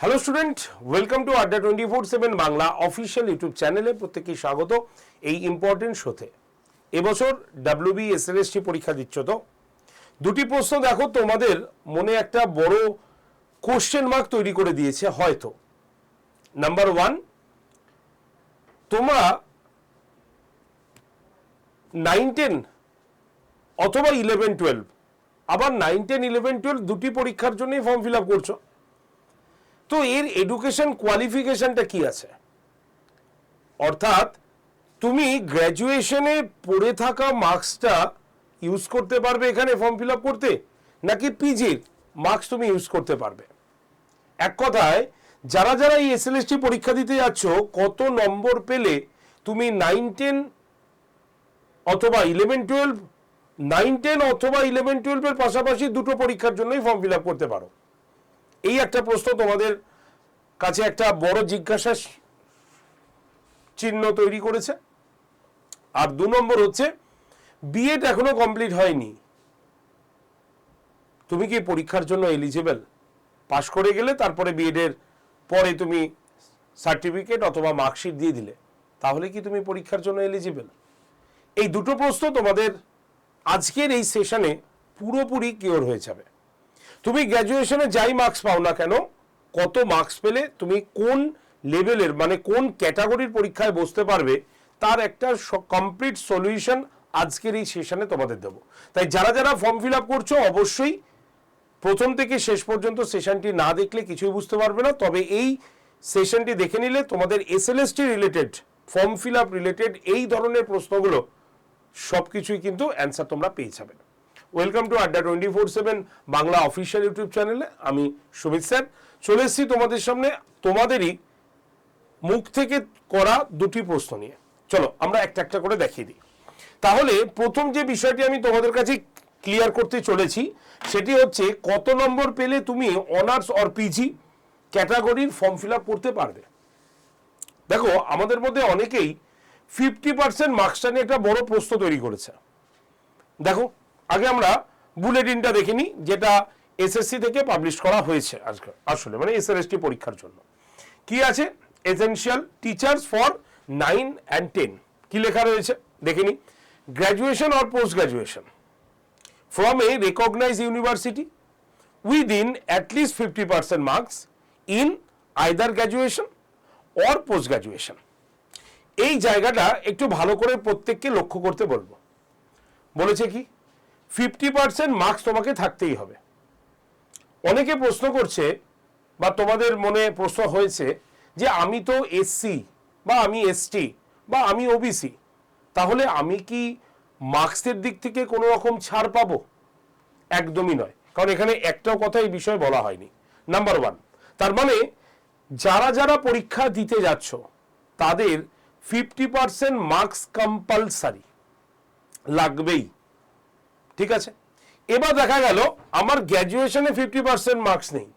Hello student welcome to Adda twenty four seven Bangla official YouTube চ্যানেলে প্রত্যেককে স্বাগত এই ইম্পর্টেন্ট শোতে এবছর ডাব্লিউবি এসএলএসটি পরীক্ষা দিচ্ছ তো? দুটি প্রশ্ন দেখো, তোমাদের মনে একটা বড় কোশ্চেন মার্ক তৈরি করে দিয়েছে, হয়তো। নাম্বার ওয়ান তোমরা নাইন টেন অথবা ইলেভেন টুয়েলভ আবার নাইন টেন ইলেভেন টুয়েলভ দুটি পরীক্ষার জন্যই ফর্ম ফিল আপ করছ। তো এর এডুকেশন কোয়ালিফিকেশনটা কি আছে? অর্থাৎ তুমি গ্র্যাজুয়েশনে পড়ে থাকা মার্কসটা ইউজ করতে পারবে এখানে ফর্ম ফিল আপ করতে, নাকি পিজির মার্কস তুমি ইউজ করতে পারবে? এক কথায়, যারা যারা এই এসএলএসটি পরীক্ষা দিতে যাচ্ছ, কত নম্বর পেলে তুমি নাইন টেন অথবা ইলেভেন টুয়েলভ নাইন টেন অথবা ইলেভেন টুয়েলভের পাশাপাশি দুটো পরীক্ষার জন্যই ফর্ম ফিল আপ করতে পারো। এই একটা প্রশ্ন তোমাদের কাছে একটা বড় জিজ্ঞাসা চিহ্ন তৈরি করেছে। আর দু নম্বর হচ্ছে বিএড এখনও কমপ্লিট হয়নি। তুমি কি পরীক্ষার জন্য এলিজিবল পাশ করে গেলে তারপরে বিএড এর পরে তুমি সার্টিফিকেট অথবা মার্কশিট দিয়ে দিলে। তাহলে কি তুমি পরীক্ষার জন্য এলিজিবল এই দুটো প্রশ্ন তোমাদের আজকের এই সেশনে পুরোপুরি কিওর হয়ে যাবে। তুমি গ্র্যাজুয়েশনে যাই মার্কস পাও না কেন কত মার্কস পেলে তুমি কোন লেভেলের মানে কোন ক্যাটাগরির পরীক্ষায় বসতে পারবে, তার একটা কমপ্লিট সলিউশন আজকের এই সেশনে তোমাদের দেবো। তাই যারা যারা ফর্ম ফিল আপ করছ, অবশ্যই প্রথম থেকে শেষ পর্যন্ত সেশনটি না দেখলে কিছুই বুঝতে পারবে না। তবে এই সেশনটি দেখে নিলে তোমাদের SLST related form fill up related এই ধরনের প্রশ্নগুলো সব কিছুই কিন্তু অ্যান্সার তোমরা পেয়ে যাবে। Welcome to Adda twenty four seven Bangla official YouTube চ্যানেলে আমি সুমিত স্যার। চলে এসেছি তোমাদের সামনে, তোমাদেরই মুখ থেকে করা দুটি প্রশ্ন নিয়ে। চলো, আমরা একটা একটা করে দেখিয়ে দিই। তাহলে প্রথম যে বিষয়টি আমি তোমাদের কাছে ক্লিয়ার করতে চলেছি, সেটি হচ্ছে কত নম্বর পেলে তুমি অনার্স অর পিজি ক্যাটাগরির ফর্ম ফিল করতে পারবে? দেখো, আমাদের মধ্যে অনেকেই ফিফটি পার্সেন্ট মার্কসটা নিয়ে একটা বড় প্রশ্ন তৈরি করেছে। দেখো, আগে আমরা বুলেটিনটা দেখে নিই, যেটা এসএসসি থেকে পাবলিশ করা হয়েছে আজকে, আসলে মানে এসএলএসটি পরীক্ষার জন্য। কি আছে? Essential teachers for nine and ten কি লেখা রয়েছে? দেখে নিই। Graduation or post graduation from a recognise university within at least fifty percent marks in either graduation or post graduation এই জায়গাটা একটু ভালো করে প্রত্যেককে লক্ষ্য করতে বলব। বলেছে কি? ফিফটি পার্সেন্ট মার্কস তোমাকে থাকতেই হবে। অনেকে প্রশ্ন করছে বা তোমাদের মনে প্রশ্ন হয়েছে যে আমি তো এসসি বা আমি এসটি বা আমি ওবিসি তাহলে আমি কি মার্কসের দিক থেকে কোনো রকম ছাড় পাবো? একদমই নয়। কারণ এখানে একটাও কথা এই বিষয়ে বলা হয়নি। নাম্বার ওয়ান তার মানে যারা যারা পরীক্ষা দিতে যাচ্ছ, তাদের ফিফটি পার্সেন্ট মার্কস কম্পালসারি লাগবেই। ঠিক আছে? এবার দেখা গেল, আমার গ্র্যাজুয়েশনে ফিফটি পার্সেন্ট মার্কস নেই।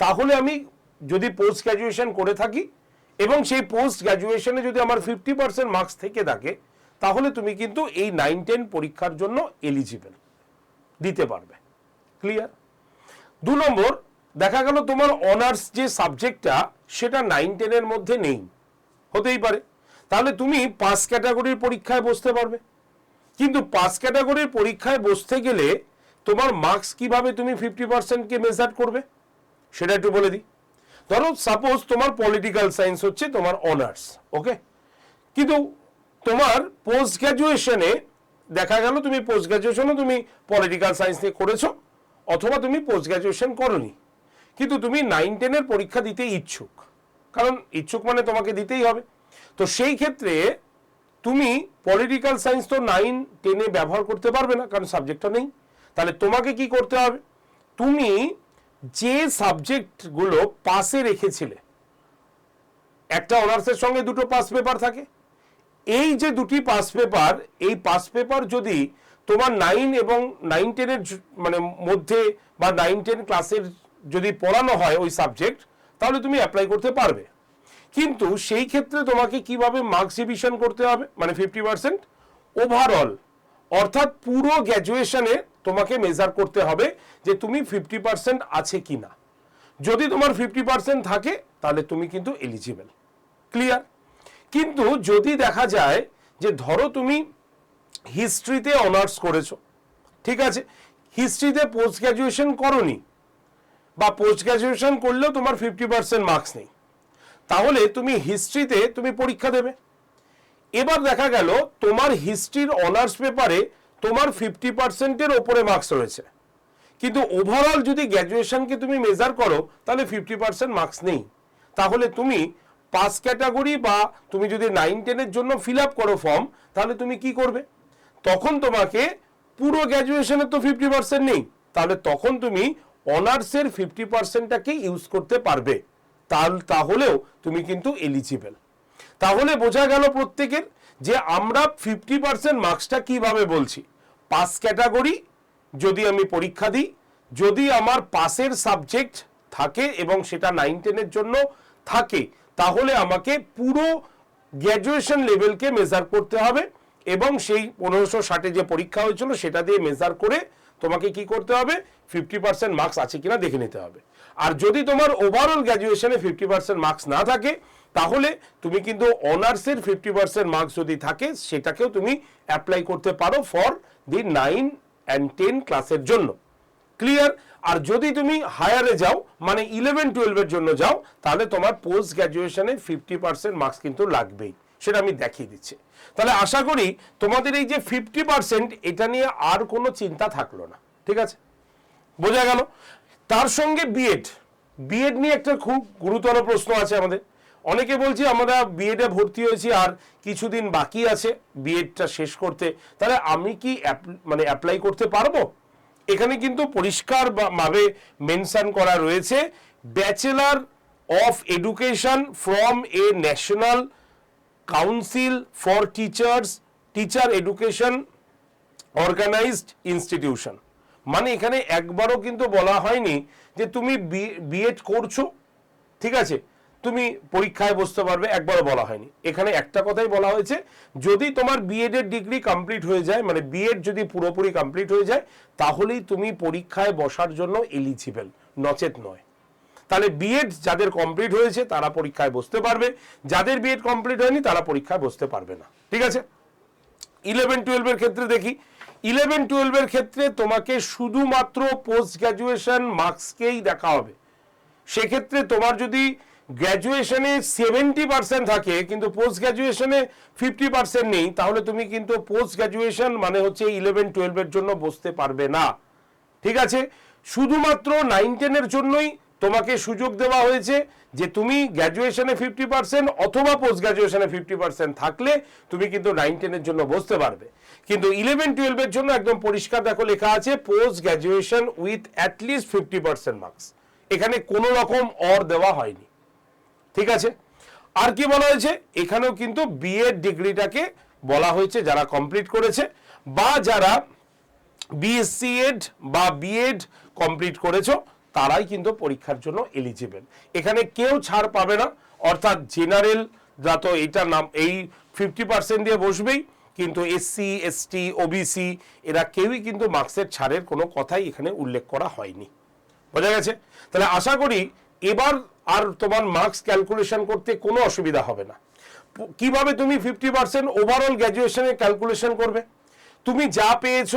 তাহলে আমি যদি পোস্ট গ্র্যাজুয়েশন করে থাকি, এবং সেই পোস্ট গ্র্যাজুয়েশনে যদি আমার ফিফটি পার্সেন্ট মার্কস থেকে থাকে, তাহলে তুমি কিন্তু এই নাইন টেন পরীক্ষার জন্য এলিজিবল দিতে পারবে। ক্লিয়ার দু নম্বর, দেখা গেল তোমার অনার্স যে সাবজেক্টটা সেটা নাইন টেনের মধ্যে নেই। হতেই পারে। তাহলে তুমি পাস ক্যাটাগরির পরীক্ষায় বসতে পারবে। কিন্তু পাস ক্যাটাগরির পরীক্ষায় বসতে গেলে তোমার মার্কস কীভাবে তুমি ফিফটি পার্সেন্টকে মেজার করবে? সেটা একটু বলে দিই। ধরো সাপোজ তোমার পলিটিক্যাল সায়েন্স হচ্ছে তোমার অনার্স ওকে কিন্তু তোমার পোস্ট গ্র্যাজুয়েশনে দেখা গেল তুমি পোস্ট গ্র্যাজুয়েশনও তুমি পলিটিক্যাল সায়েন্স নিয়ে করেছ, অথবা তুমি পোস্ট গ্র্যাজুয়েশন করনি। কিন্তু তুমি নাইন টেনের পরীক্ষা দিতে ইচ্ছুক। কারণ ইচ্ছুক মানে তোমাকে দিতেই হবে। তো সেই ক্ষেত্রে তুমি পলিটিক্যাল সায়েন্স তো নাইন টেনে ব্যবহার করতে পারবে না, কারণ সাবজেক্টটা নেই। তাহলে তোমাকে কি করতে হবে? তুমি যে সাবজেক্টগুলো পাশে রেখেছিলে, একটা অনার্সের সঙ্গে দুটো পাস পেপার থাকে। এই যে দুটি পাস পেপার এই পাস পেপার যদি তোমার নাইন এবং নাইন টেনের মানে মধ্যে বা নাইন টেন ক্লাসের যদি পড়ানো হয় ওই সাবজেক্ট তাহলে তুমি অ্যাপ্লাই করতে পারবে। কিন্তু সেই ক্ষেত্রে তোমাকে কীভাবে মার্কস ডিভিশন করতে হবে? মানে ফিফটি পার্সেন্ট ওভারঅল অর্থাৎ পুরো গ্র্যাজুয়েশনে তোমাকে মেজার করতে হবে যে তুমি ফিফটি পার্সেন্ট আছে কি না যদি তোমার ফিফটি পার্সেন্ট থাকে, তাহলে তুমি কিন্তু এলিজিবল ক্লিয়ার কিন্তু যদি দেখা যায় যে ধরো তুমি হিস্ট্রিতে অনার্স করেছ, ঠিক আছে? হিস্ট্রিতে পোস্ট গ্র্যাজুয়েশন করনি, বা পোস্ট গ্র্যাজুয়েশন করলেও তোমার ফিফটি পার্সেন্ট মার্কস নেই। তাহলে তুমি হিস্ট্রিতে তুমি পরীক্ষা দেবে। এবার দেখা গেল, তোমার হিস্ট্রির অনার্স পেপারে তোমার ফিফটি পার্সেন্টের ওপরে মার্কস রয়েছে। কিন্তু ওভারঅল যদি গ্র্যাজুয়েশনকে তুমি মেজার করো, তাহলে ফিফটি পার্সেন্ট মার্কস নেই। তাহলে তুমি পাস ক্যাটাগরি বা তুমি যদি নাইন টেনের জন্য ফিল আপ করো ফর্ম তাহলে তুমি কি করবে? তখন তোমাকে পুরো গ্র্যাজুয়েশনের তো ফিফটি পার্সেন্ট নেই। তাহলে তখন তুমি অনার্সের ফিফটি পার্সেন্টটাকে ইউজ করতে পারবে। তাহলেও তুমি কিন্তু এলিজিবল তাহলে বোঝা গেল প্রত্যেকের যে আমরা ফিফটি পার্সেন্ট মার্কসটা কীভাবে বলছি। পাস ক্যাটাগরি যদি আমি পরীক্ষা দিই, যদি আমার পাসের সাবজেক্ট থাকে এবং সেটা নাইন টেনের জন্য থাকে, তাহলে আমাকে পুরো গ্র্যাজুয়েশন লেভেলকে মেজার করতে হবে এবং সেই পনেরোশো ষাটে যে পরীক্ষা হয়েছিল সেটা দিয়ে মেজার করে তোমাকে কি করতে হবে? ফিফটি পার্সেন্ট মার্কস আছে কিনা দেখে নিতে হবে। আর যদি তোমার ওভারঅল গ্র্যাজুয়েশনে ফিফটি পার্সেন্ট মার্কস না থাকে, তাহলে তুমি কিন্তু অনার্সের ফিফটি পার্সেন্ট মার্কস যদি থাকে, সেটাকেও তুমি অ্যাপ্লাই করতে পারো for the nine and ten ক্লাসের জন্য। ক্লিয়ার আর যদি তুমি হায়ারে যাও মানে ইলেভেন টুয়েলভের জন্য যাও, তাহলে তোমার পোস্ট গ্র্যাজুয়েশনে ফিফটি পার্সেন্ট মার্কস কিন্তু লাগবেই। সেটা আমি দেখিয়ে দিচ্ছি। তাহলে আশা করি তোমাদের এই যে ফিফটি পার্সেন্ট এটা নিয়ে আর কোনো চিন্তা থাকল না। ঠিক আছে? বোঝা গেল? তার সঙ্গে বিএড বিএড নিয়ে একটা খুব গুরুতর প্রশ্ন আছে আমাদের। অনেকে বলছি, আমরা বিএডে ভর্তি হয়েছি আর কিছুদিন বাকি আছে বিএডটা শেষ করতে। তাহলে আমি কি মানে অ্যাপ্লাই করতে পারব? এখানে কিন্তু পরিষ্কার ভাবে মেনশন করা রয়েছে bachelor of education from a national council for teachers teacher education organised institution মানে এখানে একবারও কিন্তু বলা হয়নি যে তুমি বিএড করছ, ঠিক আছে? তুমি পরীক্ষায় বসতে পারবে, একবারও বলা হয়নি। এখানে একটা কথাই বলা হয়েছে, যদি তোমার বিএড এর ডিগ্রি কমপ্লিট হয়ে যায় মানে বিএড যদি পুরোপুরি কমপ্লিট হয়ে যায়, তাহলেই তুমি পরীক্ষায় বসার জন্য এলিজিবল নচেত নয়। তাহলে বিএড যাদের কমপ্লিট হয়েছে, তারা পরীক্ষায় বসতে পারবে। যাদের বিএড কমপ্লিট হয়নি, তারা পরীক্ষায় বসতে পারবে না। ঠিক আছে? ইলেভেন টুয়েলভের ক্ষেত্রে দেখি ইলেভেন, টুয়েলভের ক্ষেত্রে তোমাকে শুধুমাত্র পোস্ট গ্র্যাজুয়েশন মার্কসকেই দেখা হবে। সেক্ষেত্রে তোমার যদি গ্র্যাজুয়েশনে সেভেন্টি পার্সেন্ট থাকে, কিন্তু পোস্ট গ্র্যাজুয়েশনে ফিফটি পার্সেন্ট নেই, তাহলে তুমি কিন্তু পোস্ট গ্র্যাজুয়েশন মানে হচ্ছে ইলেভেন, টুয়েলভের জন্য বসতে পারবে না। ঠিক আছে? শুধুমাত্র নাইন, টেনের জন্যই তোমাকে সুযোগ দেওয়া হয়েছে। যে তুমি গ্র্যাজুয়েশনে ফিফটি পার্সেন্ট অথবা পোস্ট গ্র্যাজুয়েশনে ফিফটি পার্সেন্ট থাকলে তুমি কিন্তু নাইন টেনের জন্য বসতে পারবে। কিন্তু ইলেভেন টুয়েলভের জন্য একদম পরিষ্কার দেখো লেখা আছে post graduation with at least fifty percent marks এখানে কোনো রকম অর দেওয়া হয়নি। ঠিক আছে? আর কি বলা হয়েছে? এখানেও কিন্তু বিএড ডিগ্রিটাকে বলা হয়েছে যারা কমপ্লিট করেছে, বা যারা বিএসসি এড বা বিএড কমপ্লিট করেছ। তারাই কিন্তু পরীক্ষার জন্য এলিজিবেল এখানে কেউ ছাড় পাবে না, অর্থাৎ জেনারেল যা তো এইটা নাম, এই ফিফটি পার্সেন্ট দিয়ে বসবেই, কিন্তু এসসি এসটি ওবিসি এরা কেউই কিন্তু মার্কসের ছাড়ের কোনো কথাই এখানে উল্লেখ করা হয়নি। বোঝা গেছে? তাহলে আশা করি এবার আর তোমার মার্কস ক্যালকুলেশন করতে কোনো অসুবিধা হবে না। কীভাবে তুমি ফিফটি পার্সেন্ট ওভারঅল গ্র্যাজুয়েশনে ক্যালকুলেশন করবে? তুমি যা পেয়েছ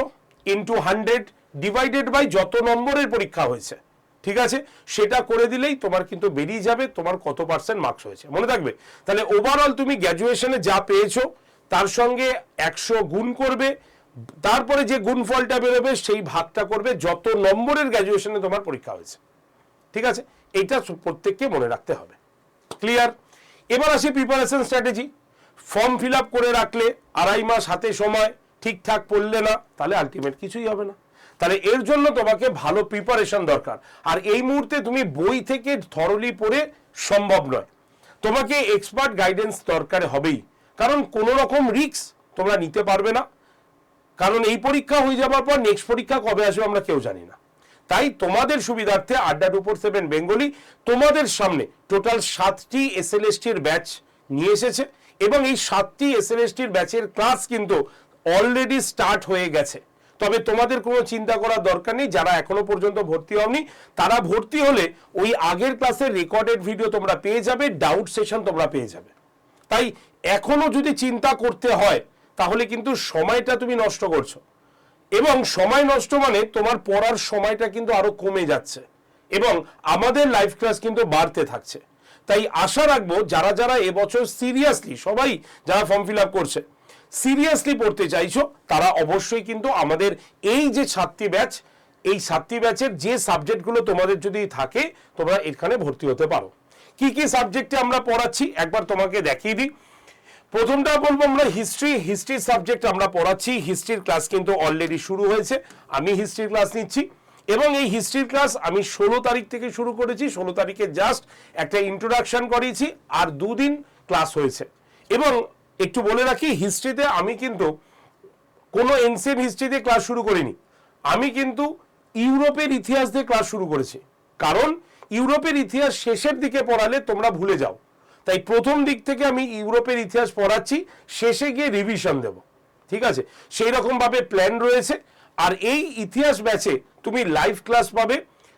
ইন্টু হান্ড্রেড ডিভাইডেড বাই যত নম্বরের পরীক্ষা হয়েছে ঠিক আছে? সেটা করে দিলেই তোমার কিন্তু বেরিয়ে যাবে, তোমার কত পার্সেন্ট মার্কস হয়েছে। মনে থাকবে? তাহলে ওভারঅল তুমি গ্র্যাজুয়েশনে যা পেয়েছ, তার সঙ্গে একশো গুণ করবে, তারপরে যে গুণফলটা বেরোবে, সেই ভাগটা করবে যত নম্বরের গ্র্যাজুয়েশনে তোমার পরীক্ষা হয়েছে। ঠিক আছে? এইটা সু- প্রত্যেককে মনে রাখতে হবে। ক্লিয়ার এবার আসি প্রিপারেশন স্ট্র্যাটেজি ফর্ম ফিল করে রাখলে, আড়াই মাস হাতে সময়, ঠিকঠাক পড়লে না, তাহলে আলটিমেট কিছুই হবে না। তাহলে এর জন্য তোমাকে ভালো প্রিপারেশন দরকার। আর এই মুহূর্তে তুমি বই থেকে থরলি পড়ে সম্ভব নয়। তোমাকে এক্সপার্ট গাইডেন্স দরকার হবেই। কারণ কোনো রকম রিস্ক তোমরা নিতে পারবে না। কারণ এই পরীক্ষা হয়ে যাওয়ার পর নেক্সট পরীক্ষা কবে আসবে আমরা কেউ জানি না। তাই তোমাদের সুবিধার্থে আড্ডা টু ফোর সেভেন বেঙ্গলি তোমাদের সামনে টোটাল সাতটি এস এল ব্যাচ নিয়ে এসেছে। এবং এই সাতটি এস এল ব্যাচের ক্লাস কিন্তু অলরেডি স্টার্ট হয়ে গেছে। তবে তোমাদের কোনো চিন্তা করার দরকার নেই, যারা এখনও পর্যন্ত ভর্তি হওনি, তারা ভর্তি হলে ওই আগের ক্লাসের রেকর্ডেড ভিডিও তোমরা পেয়ে যাবে ডাউট সেশন তোমরা পেয়ে যাবে। তাই এখনও যদি চিন্তা করতে হয়, তাহলে কিন্তু সময়টা তুমি নষ্ট করছ। এবং সময় নষ্ট মানে তোমার পড়ার সময়টা কিন্তু আরও কমে যাচ্ছে, এবং আমাদের লাইভ ক্লাস কিন্তু বাড়তে থাকছে। তাই আশা রাখব, যারা যারা এবছর সিরিয়াসলি সবাই যারা ফর্ম ফিল আপ করছে সিরিয়াসলি পড়তে চাইছো, তারা অবশ্যই কিন্তু আমাদের এই যে ছাত্রী ব্যাচ, এই ছাত্রী ব্যাচের যে সাবজেক্টগুলো তোমাদের যদি থাকে, তোমরা এখানে ভর্তি হতে পারো। কি কি সাবজেক্টে আমরা পড়াচ্ছি, একবার তোমাকে দেখিয়ে দিই। প্রথমটা বলব আমরা হিস্ট্রি হিস্ট্রি সাবজেক্ট আমরা পড়াচ্ছি, হিস্ট্রির ক্লাস কিন্তু অলরেডি শুরু হয়েছে, আমি হিস্ট্রির ক্লাস নিচ্ছি। এবং এই হিস্ট্রির ক্লাস আমি ষোলো তারিখ থেকে শুরু করেছি, ষোলো তারিখে জাস্ট একটা ইন্ট্রোডাকশন করিয়েছি, আর দুদিন ক্লাস হয়েছে। এবং একটু বলে রাখি হিস্ট্রিতে আমি কিন্তু কোনো এনসিয়েন্ট হিস্ট্রিতে ক্লাস শুরু করিনি। আমি কিন্তু ইউরোপের ইতিহাস দিয়ে ক্লাস শুরু করেছি। কারণ ইউরোপের ইতিহাস শেষের দিকে পড়ালে তোমরা ভুলে যাও। তাই প্রথম দিক থেকে আমি ইউরোপের ইতিহাস পড়াচ্ছি, শেষে গিয়ে রিভিশন দেব। ঠিক আছে? সেই রকম ভাবে প্ল্যান রয়েছে। আর এই ইতিহাস ব্যাচে তুমি লাইভ ক্লাস পাবে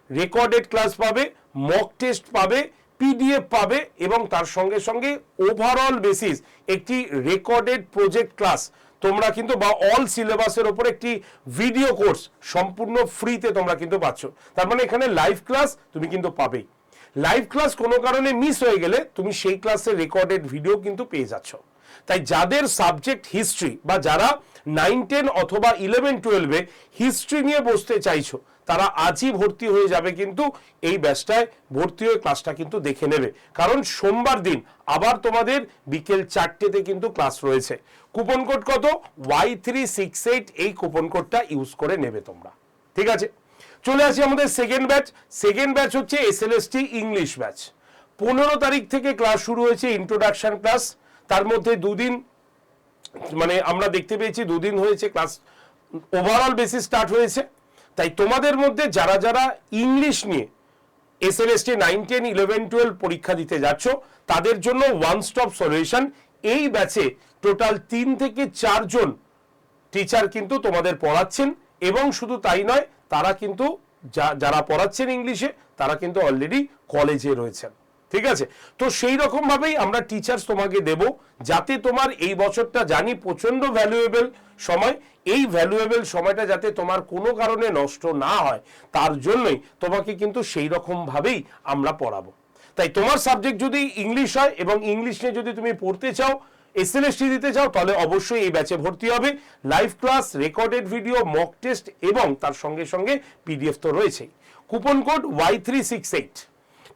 রেকর্ডেড ক্লাস পাবে মক টেস্ট পাবে পিডিএফ পাবে এবং তার সঙ্গে সঙ্গে ওভারঅল বেসিস একটি রেকর্ডেড প্রজেক্ট ক্লাস তোমরা কিন্তু বা অল সিলেবাসের ওপর একটি ভিডিও কোর্স সম্পূর্ণ ফ্রিতে তোমরা কিন্তু পাচ্ছ। তার মানে এখানে লাইভ ক্লাস তুমি কিন্তু পাবেই। লাইভ ক্লাস কোনো কারণে মিস হয়ে গেলে তুমি সেই ক্লাসের রেকর্ডেড ভিডিও কিন্তু পেয়ে যাচ্ছ। তাই যাদের সাবজেক্ট হিস্ট্রি বা যারা নাইন টেন অথবা ইলেভেন টুয়েলভে হিস্ট্রি নিয়ে বসতে চাইছো তারা আজই ভর্তি হয়ে যাবে কিন্তু এই ব্যাচটায় ভর্তি হয়ে ক্লাসটা কিন্তু দেখে নেবে। কারণ সোমবার দিন আবার তোমাদের বিকেল চারটেতে কিন্তু ক্লাস রয়েছে। কুপন কোড কত? ওয়াই থ্রি সিক্স এইট এই কুপন কোডটা ইউজ করে নেবে তোমরা। ঠিক আছে? চলে আসি আমাদের সেকেন্ড ব্যাচ সেকেন্ড ব্যাচ হচ্ছে এসএলএসটি ইংলিশ ব্যাচ পনেরো তারিখ থেকে ক্লাস শুরু হয়েছে ইন্ট্রোডাকশন ক্লাস তার মধ্যে দুদিন মানে আমরা দেখতে পেয়েছি দুদিন হয়েছে ক্লাস ওভারঅল বেসিস স্টার্ট হয়েছে। তাই তোমাদের মধ্যে যারা যারা ইংলিশ নিয়ে S L S T nine ten eleven twelve পরীক্ষা দিতে যাচ্ছ, তাদের জন্য ওয়ান স্টপ সলিউশন এই ব্যাচে টোটাল তিন থেকে চারজন টিচার কিন্তু তোমাদের পড়াচ্ছেন এবং শুধু তাই নয়, তারা কিন্তু যারা পড়াচ্ছেন ইংলিশে তারা কিন্তু অলরেডি কলেজে রয়েছেন। ঠিক আছে? তো সেই রকম ভাবেই আমরা টিচার্স তোমাকে দেব, যাতে তোমার এই বছরটা জানি প্রচণ্ড ভ্যালুয়েবল সময়। এই ভ্যালুয়েবল সময়টা যাতে তোমার কোনো কারণে নষ্ট না হয়, তার জন্যই তোমাকে কিন্তু সেই রকম ভাবেই আমরা পড়াবো। তাই তোমার সাবজেক্ট যদি ইংলিশ হয় এবং ইংলিশ নিয়ে যদি তুমি পড়তে চাও এসএলএসটি দিতে চাও, তাহলে অবশ্যই এই ব্যাচে ভর্তি হবে। Live class recorded video mock test এবং তার সঙ্গে সঙ্গে পিডিএফ তো রয়েছেই। Coupon code Y three six eight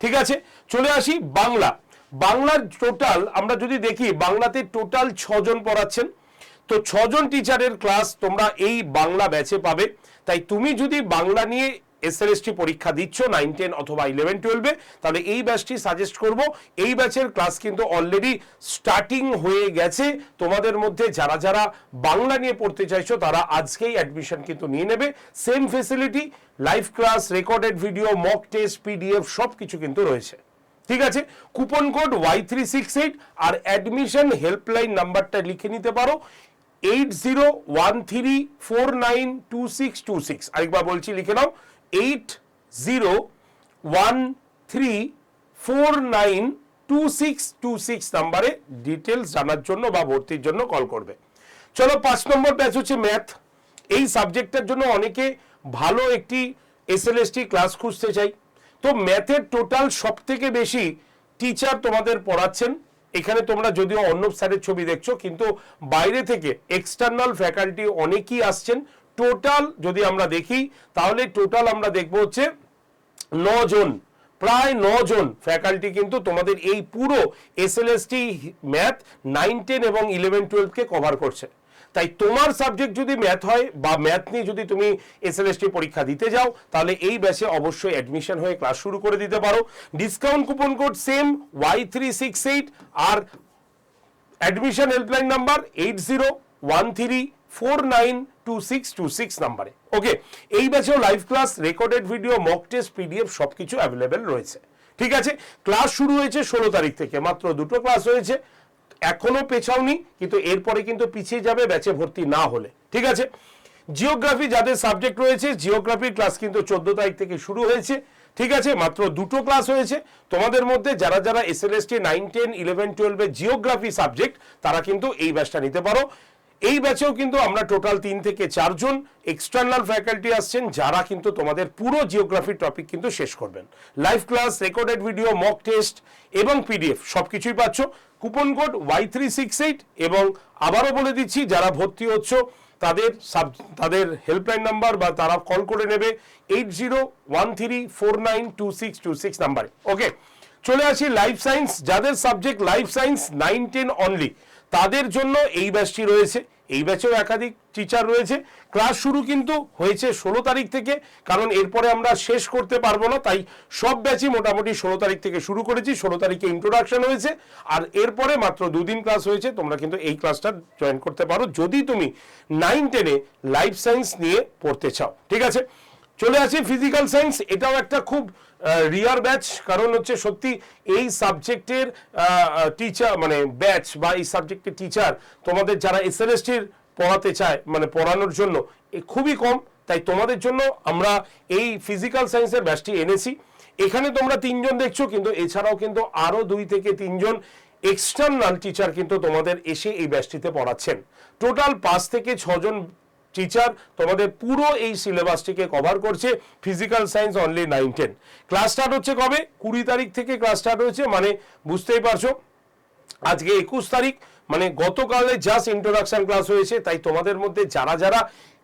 ঠিক আছে? চলে আসি বাংলা। বাংলার টোটাল আমরা যদি দেখি, বাংলাতে টোটাল ছজন পড়াচ্ছেন। তো ছজন টিচারের ক্লাস তোমরা এই বাংলা ব্যাচে পাবে। তাই তুমি যদি বাংলা নিয়ে এসএলএসটি পরীক্ষা দিচ্ছ নাইন টেন অথবা ইলেভেন টুয়েলভে তাহলে এই ব্যাচটি সাজেস্ট করব। এই ব্যাচের ক্লাস কিন্তু অলরেডি স্টার্টিং হয়ে গেছে। তোমাদের মধ্যে যারা যারা বাংলা নিয়ে পড়তে চাইছো, তারা আজকেই অ্যাডমিশন কিন্তু নিয়ে নেবে। Same facility live class recorded video mock test PDF সব কিছু কিন্তু রয়েছে। ঠিক আছে? Coupon code Y three six eight আর অ্যাডমিশন হেল্পলাইন নাম্বারটা লিখে নিতে পারো। Eight zero one three four nine two six two six আরেকবার বলছি, লিখে নাও। Eight zero one three four nine two six two six নাম্বারে ডিটেলস জানার জন্য বা ভর্তির জন্য কল করবে। চলো পাঁচ নম্বর ব্যাচ হচ্ছে ম্যাথ এই সাবজেক্টের জন্য অনেকে ভালো একটি এসএলএসটি ক্লাস খুঁজতে চাই। তো ম্যাথের টোটাল সব থেকে বেশি টিচার তোমাদের পড়াচ্ছেন। এখানে তোমরা যদিও অর্ণব স্যারের ছবি দেখছ, কিন্তু বাইরে থেকে এক্সটার্নাল ফ্যাকাল্টি অনেকেই আসছেন। টোটাল যদি আমরা দেখি, তাহলে টোটাল আমরা দেখব হচ্ছে জন প্রায় জন ফ্যাকাল্টি কিন্তু তোমাদের এই পুরো এসএলএসটি ম্যাথ নাইন, টেন এবং ইলেভেন টুয়েলভকে কভার করছে। তাই তোমার সাবজেক্ট যদি ম্যাথ হয় বা ম্যাথ নিয়ে যদি তুমি এসএলএসটি পরীক্ষা দিতে যাও, তাহলে এই ব্যাচে অবশ্যই অ্যাডমিশন হয়ে ক্লাস শুরু করে দিতে পারো। Discount coupon code same Y three six eight আর admission helpline number eight zero one three four nine two six two six নাম্বারে। ওকে এই ব্যাচেও live class recorded video mock test PDF সব কিছু available রয়েছে। ঠিক আছে? ক্লাস শুরু হয়েছে ষোলো তারিখ থেকে, মাত্র দুটো ক্লাস হয়েছে। এখনও পেছাওনি, কিন্তু এরপরে কিন্তু পিছিয়ে যাবে ব্যাচে ভর্তি না হলে। ঠিক আছে? জিওগ্রাফি যাদের সাবজেক্ট রয়েছে জিওগ্রাফির ক্লাস কিন্তু চোদ্দ তারিখ থেকে শুরু হয়েছে। ঠিক আছে? মাত্র দুটো ক্লাস হয়েছে। তোমাদের মধ্যে যারা যারা S L S T nine ten eleven টুয়েলভের জিওগ্রাফি সাবজেক্ট তারা কিন্তু এই ব্যাচটা নিতে পারো। এই ব্যাচেও কিন্তু আমরা টোটাল তিন থেকে চারজন এক্সটার্নাল ফ্যাকাল্টি আসছেন, যারা কিন্তু তোমাদের পুরো জিওগ্রাফির টপিক কিন্তু শেষ করবেন। Live class recorded video mock test এবং পিডিএফ সব কিছুই পাচ্ছ। Coupon code Y three six eight এবং আবারও বলে দিচ্ছি, যারা ভর্তি হচ্ছ, তাদের সাব তাদের হেল্পলাইন নাম্বার বা তারা কল করে নেবে eight zero one three four nine two six two six নাম্বারে ওকে চলে আসি লাইফ সায়েন্স যাদের subject life science nine ten only তাদের জন্য এই ব্যাচটি রয়েছে। এই ব্যাচেও একাধিক টিচার রয়েছে। ক্লাস শুরু কিন্তু হয়েছে ষোলো তারিখ থেকে, কারণ এরপরে আমরা শেষ করতে পারব না, তাই সব ব্যাচই মোটামুটি ষোলো তারিখ থেকে শুরু করেছি। ষোলো তারিখে ইন্ট্রোডাকশন হয়েছে, আর এরপরে মাত্র দুদিন ক্লাস হয়েছে। তোমরা কিন্তু এই ক্লাসটা জয়েন করতে পারো। যদি তুমি নাইন টেনে লাইফ সায়েন্স নিয়ে পড়তে চাও, ঠিক আছে? চলে আসি ফিজিক্যাল সায়েন্স এটাও একটা খুব রিয়ার ব্যাচ কারণ হচ্ছে সত্যি এই সাবজেক্টের টিচার মানে ব্যাচ বা এই সাবজেক্টের টিচার তোমাদের যারা এস এসএলএসটির পড়াতে চায় মানে পড়ানোর জন্য খুবই কম। তাই তোমাদের জন্য আমরা এই ফিজিক্যাল সায়েন্সের ব্যাচটি এনেছি। এখানে তোমরা তিনজন দেখছ, কিন্তু এছাড়াও কিন্তু আরও দুই থেকে তিনজন এক্সটার্নাল টিচার কিন্তু তোমাদের এসে এই ব্যাচটিতে পড়াচ্ছেন। টোটাল পাঁচ থেকে ছজন টিচার তোমাদের পুরো এই সিলেবাসটিকে কভার করছে physical science only nine ten class start হচ্ছে কবে? কুড়ি তারিখ থেকে ক্লাস স্টার্ট হয়েছে মানে বুঝতেই পারছ। আজকে একুশ তারিখ মানে গতকালে জাস্ট ইন্ট্রোডাকশন ক্লাস হয়েছে, তাই তোমাদের মধ্যে যারা যারা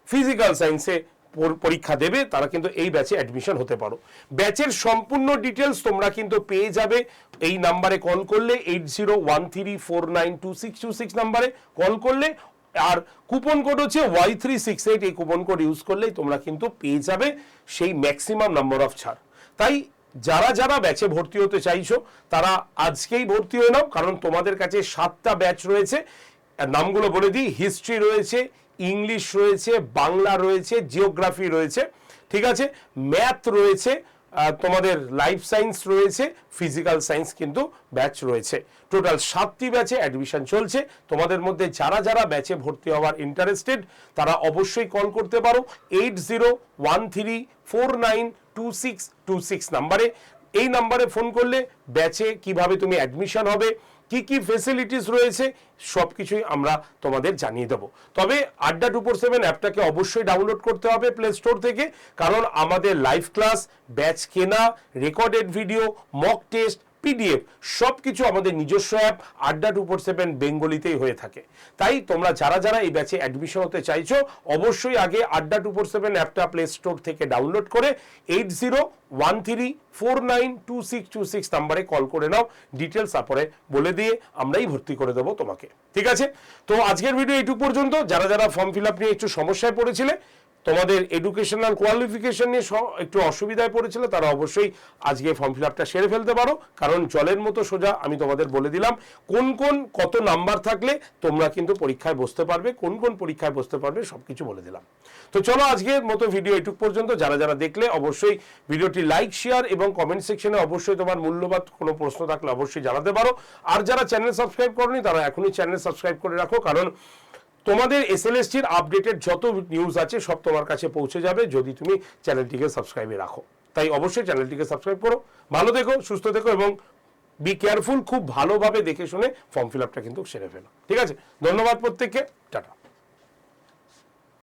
ফিজিক্যাল সায়েন্সে পরীক্ষা দেবে, তারা কিন্তু এই ব্যাচে অ্যাডমিশন হতে পারো। ব্যাচের সম্পূর্ণ ডিটেলস তোমরা কিন্তু পেয়ে যাবে এই নাম্বারে কল করলে eight zero one three four nine two six two six নাম্বারে কল করলে আর কুপন কোড হচ্ছে ওয়াই থ্রি সিক্স এইট এই কুপন কোড ইউজ করলেই তোমরা কিন্তু পেয়ে যাবে সেই ম্যাক্সিমাম নাম্বার অফ ছাড়। তাই যারা যারা ব্যাচে ভর্তি হতে চাইছো, তারা আজকেই ভর্তি হয়ে নাও, কারণ তোমাদের কাছে সাতটা ব্যাচ রয়েছে। নামগুলো বলে দিই হিস্ট্রি রয়েছে ইংলিশ রয়েছে, বাংলা রয়েছে জিওগ্রাফি রয়েছে, ঠিক আছে? ম্যাথ রয়েছে তোমাদের লাইফ সায়েন্স রয়েছে ফিজিক্যাল সায়েন্স কিন্তু ব্যাচ রয়েছে। টোটাল সাতটি ব্যাচে অ্যাডমিশন চলছে। তোমাদের মধ্যে যারা যারা ব্যাচে ভর্তি হওয়ার ইন্টারেস্টেড তারা অবশ্যই কল করতে পারো। Eight zero one three four nine two six two six নাম্বারে এই নাম্বারে ফোন করলে ব্যাচে কীভাবে তুমি অ্যাডমিশন হবে কি কি ফেসিলিটিস রয়েছে সব কিছুই আমরা তোমাদের জানিয়ে দেবো। তবে আড্ডা টু সেভেন অ্যাপটাকে অবশ্যই ডাউনলোড করতে হবে প্লে স্টোর থেকে, কারণ আমাদের লাইভ ক্লাস ব্যাচ কেনা recorded video mock test PDF সব কিছু আমাদের নিজস্ব অ্যাপ আড্ডা টু ফোর সেভেন বেঙ্গলিতেই হয়ে থাকে। তাই তোমরা যারা যারা এই ব্যাচে অ্যাডমিশন হতে চাইছো, অবশ্যই আগে আড্ডা টু ফোর সেভেন অ্যাপটা প্লে স্টোর থেকে ডাউনলোড করে eight zero one three four nine two six two six নাম্বারে কল করে নাও। ডিটেলস তারপরে বলে দিয়ে আমরাই ভর্তি করে দেবো তোমাকে। ঠিক আছে? তো আজকের ভিডিও এইটুকু পর্যন্ত। যারা যারা ফর্ম ফিল আপ নিয়ে একটু সমস্যায় পড়েছিলে তোমাদের এডুকেশনাল কোয়ালিফিকেশন নিয়ে একটু অসুবিধায় পড়েছিল, তারা অবশ্যই আজকে ফর্ম ফিল আপটা সেরে ফেলতে পারো। কারণ জলের মতো সোজা আমি তোমাদের বলে দিলাম, কোন কোন, কত নাম্বার থাকলে তোমরা কিন্তু পরীক্ষায় বসতে পারবে, কোন কোন পরীক্ষায় বসতে পারবে সব কিছু বলে দিলাম। তো চলো আজকের মতো ভিডিও এটুক পর্যন্ত, যারা যারা দেখলে অবশ্যই ভিডিওটি লাইক শেয়ার এবং কমেন্ট সেকশনে অবশ্যই তোমার মূল্যবান কোনো প্রশ্ন থাকলে অবশ্যই জানাতে পারো। আর যারা চ্যানেল সাবস্ক্রাইব করনি, তারা এখনই চ্যানেল সাবস্ক্রাইব করে রাখো, কারণ তোমাদের এস এল এসটির আপডেটেড যত নিউজ আছে সব তোমার কাছে পৌঁছে যাবে যদি তুমি চ্যানেলটিকে সাবস্ক্রাইবে রাখো। তাই অবশ্যই চ্যানেলটিকে সাবস্ক্রাইব করো। ভালো দেখো সুস্থ দেখো এবং বি কেয়ারফুল খুব ভালোভাবে দেখে শুনে ফর্ম ফিল আপটা কিন্তু সেরে ফেলো। ঠিক আছে? ধন্যবাদ প্রত্যেককে। টাটা।